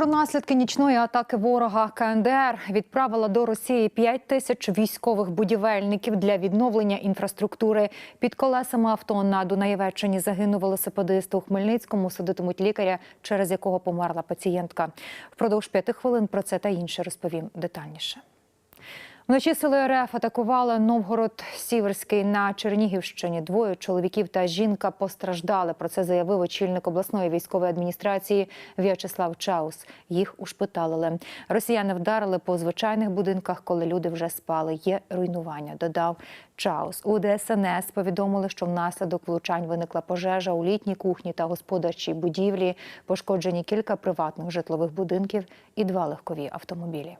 Про наслідки нічної атаки ворога КНДР відправила до Росії 5 тисяч військових будівельників для відновлення інфраструктури. Під колесами авто на Дунаєвеччині загинув велосипедист у Хмельницькому. Судитимуть лікаря, через якого померла пацієнтка. Впродовж п'яти хвилин про це та інше розповім детальніше. Вночі сили РФ атакували Новгород Сіверський на Чернігівщині. Двоє чоловіків та жінка постраждали. Про це заявив очільник обласної військової адміністрації В'ячеслав Чаус. Їх ушпиталили. Росіяни вдарили по звичайних будинках, коли люди вже спали. Є руйнування. Додав Чаус. У ДСНС повідомили, що внаслідок влучань виникла пожежа у літній кухні та господарчій будівлі. Пошкоджені кілька приватних житлових будинків і два легкові автомобілі.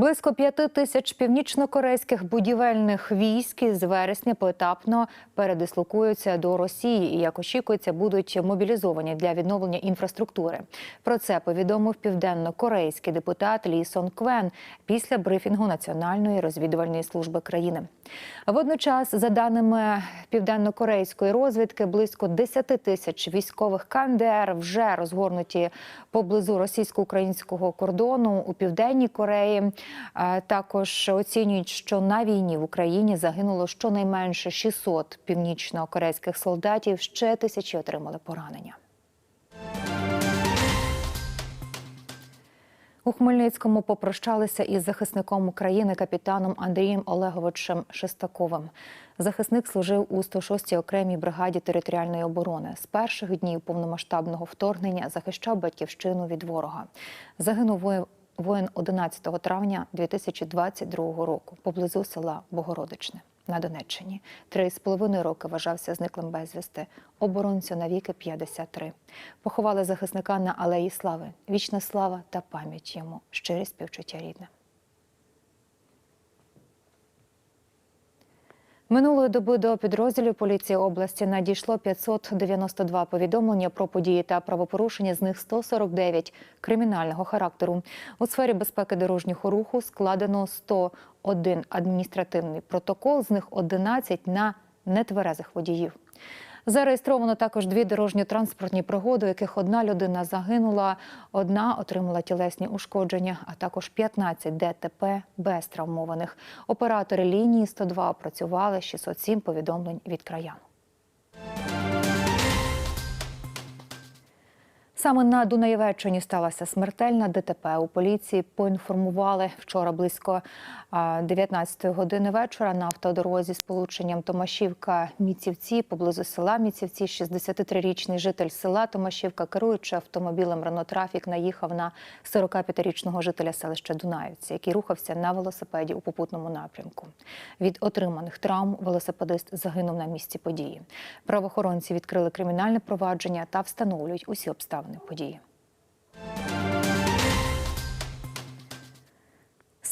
Близько п'яти тисяч північнокорейських будівельних військ з вересня поетапно передислокуються до Росії і, як очікується, будуть мобілізовані для відновлення інфраструктури. Про це повідомив південно-корейський депутат Лі Сон Квен після брифінгу Національної розвідувальної служби країни. Водночас, за даними південно-корейської розвідки, близько 10 тисяч військових КНДР вже розгорнуті поблизу російсько-українського кордону у південній Кореї. Також оцінюють, що на війні в Україні загинуло щонайменше 600 північно-корейських солдатів. Ще тисячі отримали поранення. У Хмельницькому попрощалися із захисником України капітаном Андрієм Олеговичем Шестаковим. Захисник служив у 106-й окремій бригаді територіальної оборони. З перших днів повномасштабного вторгнення захищав батьківщину від ворога. Загинув воїн- воїн 11 травня 2022 року поблизу села Богородичне на Донеччині. Три з половиною роки вважався зниклим безвісти. Оборонцю навіки 53. Поховали захисника на Алеї Слави. Вічна слава та пам'ять йому. Щирі співчуття рідне. Минулої доби до підрозділів поліції області надійшло 592 повідомлення про події та правопорушення, з них 149 кримінального характеру. У сфері безпеки дорожнього руху складено 101 адміністративний протокол, з них 11 на нетверезих водіїв. Зареєстровано також дві дорожньо-транспортні пригоди, у яких одна людина загинула, одна отримала тілесні ушкодження, а також 15 ДТП без травмованих. Оператори лінії 102 опрацювали 607 повідомлень від краян. Саме на Дунаєвеччині сталася смертельна ДТП. У поліції поінформували вчора близько а, 19 години вечора на автодорозі з полученням Томашівка-Міцівці поблизу села Міцівці. 63-річний житель села Томашівка, керуючи автомобілем Ренотрафік, наїхав на 45-річного жителя селища Дунаївці, який рухався на велосипеді у попутному напрямку. Від отриманих травм велосипедист загинув на місці події. Правоохоронці відкрили кримінальне провадження та встановлюють усі обставини події.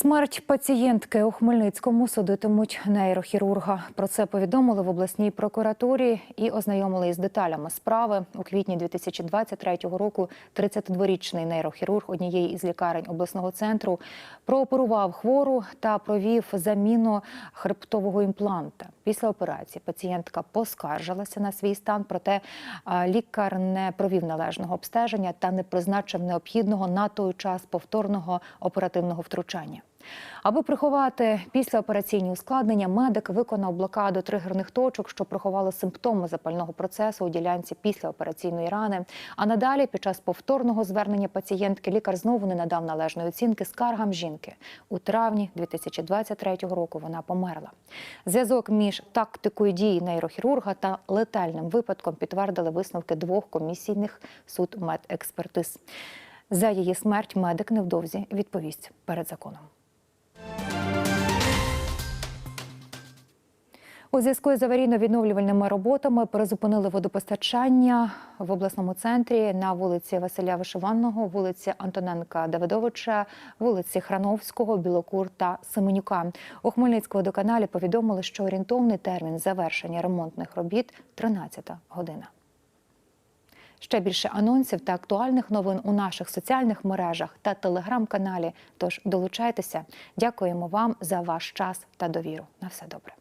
Смерть пацієнтки у Хмельницькому судитимуть нейрохірурга. Про це повідомили в обласній прокуратурі і ознайомили із деталями справи. У квітні 2023 року 32-річний нейрохірург однієї із лікарень обласного центру прооперував хвору та провів заміну хребтового імпланта. Після операції пацієнтка поскаржилася на свій стан, проте лікар не провів належного обстеження та не призначив необхідного на той час повторного оперативного втручання. Аби приховати післяопераційні ускладнення, медик виконав блокаду тригерних точок, що приховали симптоми запального процесу у ділянці післяопераційної рани. А надалі, під час повторного звернення пацієнтки, лікар знову не надав належної оцінки скаргам жінки. У травні 2023 року вона померла. Зв'язок між тактикою дії нейрохірурга та летальним випадком підтвердили висновки двох комісійних судмедекспертиз. За її смерть медик невдовзі відповість перед законом. У зв'язку з аварійно-відновлювальними роботами перезупинили водопостачання в обласному центрі на вулиці Василя Вишиванного, вулиці Антоненка Давидовича, вулиці Храновського, Білокур та Семенюка. У Хмельницькому водоканалі повідомили, що орієнтовний термін завершення ремонтних робіт 13 година. Ще більше анонсів та актуальних новин у наших соціальних мережах та телеграм-каналі. Тож долучайтеся. Дякуємо вам за ваш час та довіру. На все добре.